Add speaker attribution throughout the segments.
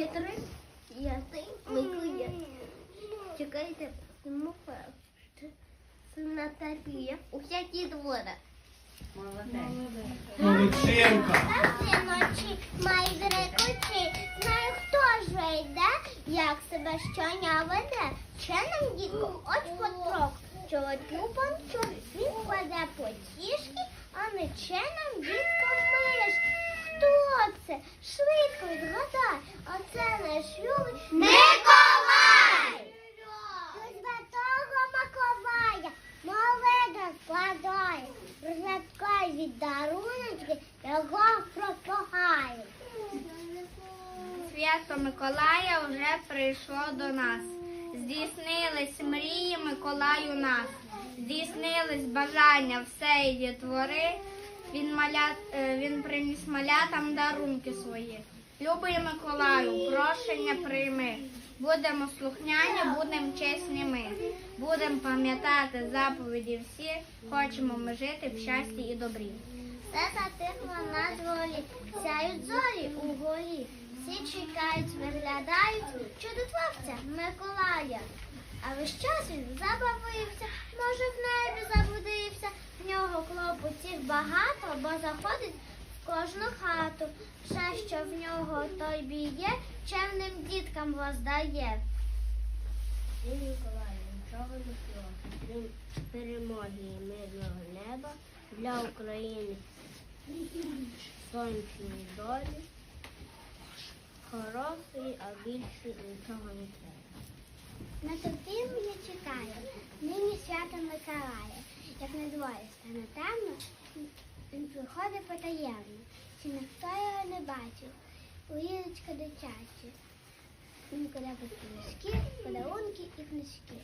Speaker 1: Щедрий, ясний, Миколя. Чекайте, йому це Наталія. Уся ті двора.
Speaker 2: Молодчинка.
Speaker 1: Завжди ночі має рекочі. Знаю, хто ж вийде, як себе щоня веде. Ще нам дітку, хоч потрох. Чолодку панчу, він кладе потішки, а не нам дітка миш. Хто це? Швидко згадай, а це наш любий Миколай! До святого Миколая молитва складає, від даруночки, його пропагає.
Speaker 3: Свято Миколая вже прийшло до нас. Здійснились мрії Миколаю нас. Здійснились бажання всеї дітвори. Він, маля... е, він приніс малятам дарунки свої. Любий Миколаю, прошення прийми. Будемо слухняні, будемо чесні ми. Будемо пам'ятати заповіді всі. Хочемо ми жити в щасті і добрі.
Speaker 1: Все затихло на дворі, сяють зорі у горі. Всі чекають, виглядають чудотворця Миколая. А весь час він забавився, може в небі забудився. В нього клопотів багато, бо заходить кожну хату. Все, що в нього той б'є, чемним діткам воздає.
Speaker 4: Він Миколай нічого не просить. Він перемоги і мирного неба для України сонячної долі. Хороший, а більше нічого не треба.
Speaker 1: На терпіння чекає, нині свято Миколая. Як на дворі стане темно, він приходить потаємно. Чи ніхто його не бачив, уїдочка дитячі. Він кладе книжки, подарунки і книжки.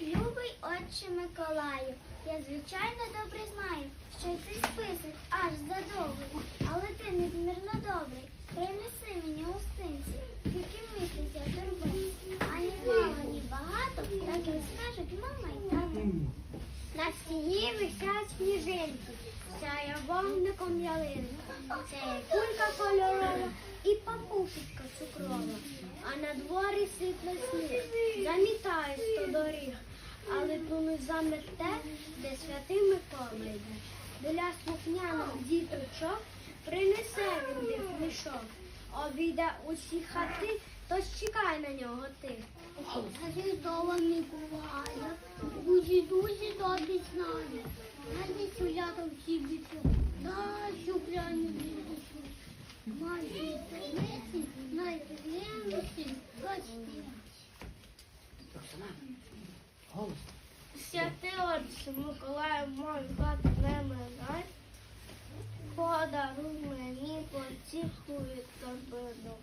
Speaker 1: Любий отче Миколаю, я звичайно добре знаю, що цей список аж задовгий, але ти незмірно добрий. Принеси мені гостинці, тільки місяця турби. Ані мало, ні багато, так і скажуть мама й тато. На стіні висять сніжинки, сяє вогником ялинка. Це є кулька кольорова і папушечка цукрова. А на дворі сипле сніг, замітає сто доріг. Але ту замерте, де святий Микола йде. Для слухняних діточок принесе він їх мішок. Обійде усі хати, то чекай на нього ти. Святого Миколая, дуже дуже добре знає. Навіть улятам всі біту, дай шукляні діточку. Майже таємниці, найприємніші, точні.
Speaker 4: Святий отче Миколай, мой хати потіху від торбину.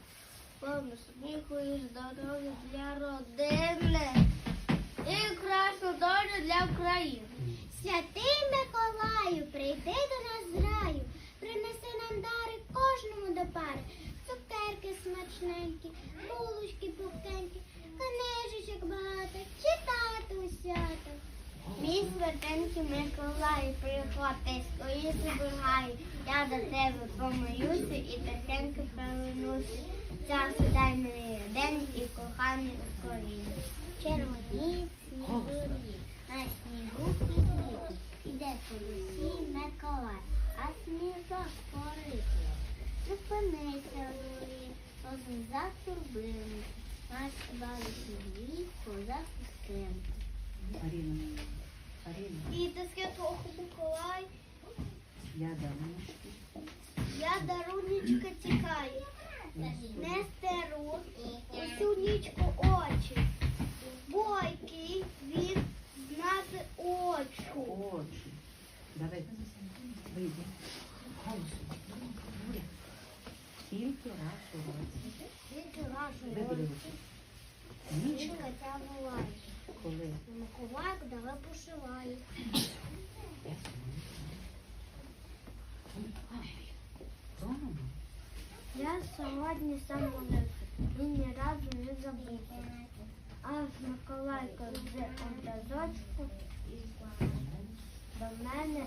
Speaker 4: Повну сміху і здоров'я для родини. І красну долю для України.
Speaker 1: Святий Миколаю, прийди до нас з раю, принеси нам дари кожному до пари. Цукерки смачненькі, булочки пухтенькі, книжечок багато, читати у свято.
Speaker 3: Мій святенький Миколай, приходьте, скоріше бігай. Я до тебе помоюся і тихенько повернуся. Часу дай мені день і коханий скоріше.
Speaker 1: Червоні снігурі, на снігу підліт. Іде по лісі Миколай, а сніжок порити. Зупинися дворі, один за турбину, наш бабусі.
Speaker 5: Аріна, Аріна,
Speaker 1: І до святого Миколай,
Speaker 5: я давнішки.
Speaker 1: я дарунечка тікаю, не стеру усю нічку очі. Бойкий він знати очу.
Speaker 5: Очі. Давай. Говори. Тільки раз у році.
Speaker 1: Тільки раз у році.
Speaker 5: Нічка,
Speaker 1: Нічка буває.
Speaker 5: Коли
Speaker 1: Миколай, куди ви
Speaker 5: я сьогодні.
Speaker 1: Сам молився, він ні разу не забув. Аж Миколайко з образочку до мене.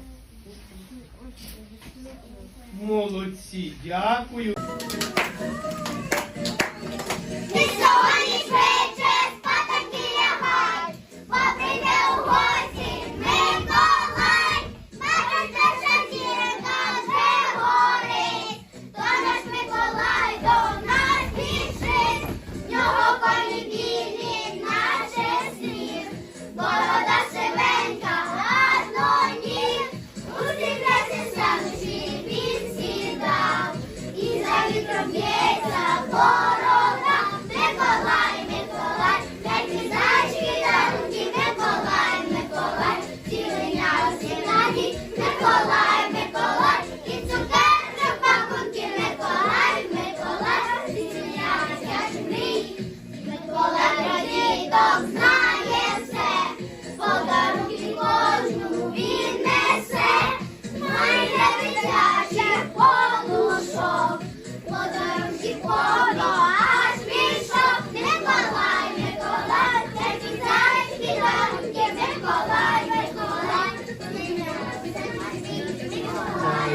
Speaker 2: Молодці, дякую.
Speaker 1: Bye.